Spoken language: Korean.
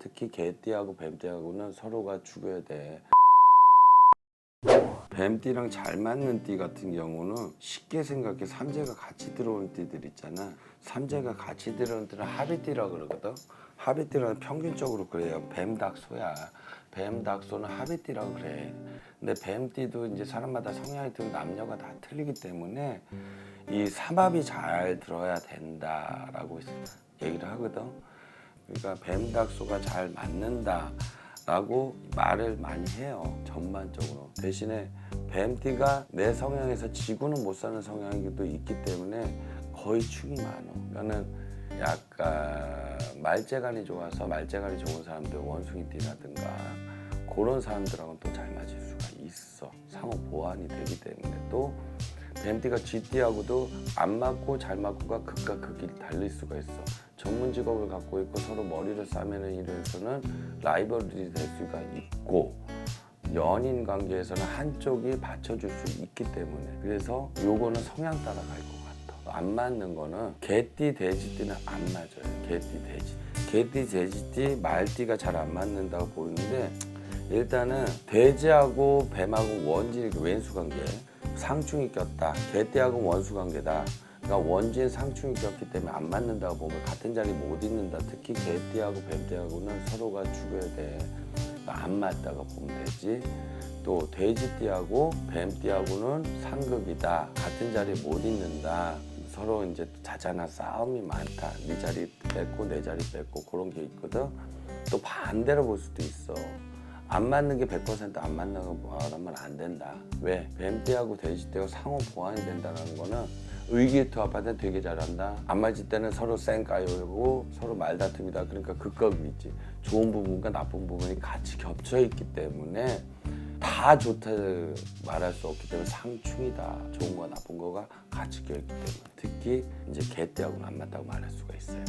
특히 개띠하고 뱀띠하고는 서로가 죽여야 돼. 뱀띠랑 잘 맞는 띠 같은 경우는 쉽게 생각해 삼재가 같이 들어온 띠들 있잖아. 삼재가 같이 들어온 띠는 합의띠라 그러거든. 합의띠는 평균적으로 그래요. 뱀닭소야. 뱀닭소는 합의띠라고 그래. 근데 뱀띠도 이제 사람마다 성향이 틀리고 남녀가 다 틀리기 때문에 이 삼합이 잘 들어야 된다라고 얘기를 하거든. 그러니까 뱀닭소가 잘 맞는다라고 말을 많이 해요. 전반적으로. 대신에 뱀띠가 내 성향에서 지구는 못 사는 성향이기도 있기 때문에 거의 축이 많어. 그러니까는 약간 말재간이 좋아서 말재간이 좋은 사람들 원숭이띠라든가 그런 사람들하고는 또 잘 맞을 수가 있어. 상호 보완이 되기 때문에 또 뱀띠가 쥐띠하고도 안 맞고 잘 맞고가 극과 극이 달릴 수가 있어. 전문 직업을 갖고 있고 서로 머리를 싸매는 일에서는 라이벌이 될 수가 있고 연인 관계에서는 한쪽이 받쳐줄 수 있기 때문에 그래서 요거는 성향 따라 갈 것 같아. 안 맞는 거는 개띠, 돼지띠는 안 맞아요. 개띠, 돼지. 개띠, 돼지띠, 말띠가 잘 안 맞는다고 보이는데 일단은 돼지하고 뱀하고 원진이 그 왼수 관계 상충이 꼈다. 개띠하고 원수 관계다. 그러니까 원진 상충이 꼈기 때문에 안 맞는다고 보면 같은 자리 못 있는다. 특히 개띠하고 뱀띠하고는 서로가 죽여야 돼. 그러니까 안 맞다가 보면 되지. 또 돼지띠하고 뱀띠하고는 상극이다. 같은 자리 못 있는다. 서로 이제 자자나 싸움이 많다. 네 자리 뺏고 내 자리 뺏고 그런 게 있거든. 또 반대로 볼 수도 있어. 안 맞는 게 100%안 맞는 거 말하면 안 된다. 왜? 뱀띠하고 돼지띠하고 상호 보완이 된다는 거는 의기투합할 때 되게 잘한다. 안 맞을 때는 서로 쌩까요고 서로 말다툼이다. 그러니까 극과 극이지. 좋은 부분과 나쁜 부분이 같이 겹쳐 있기 때문에 다 좋다 말할 수 없기 때문에 상충이다. 좋은 거 나쁜 거가 같이 껴있기 때문에 특히 이제 개띠하고는 안 맞다고 말할 수가 있어요.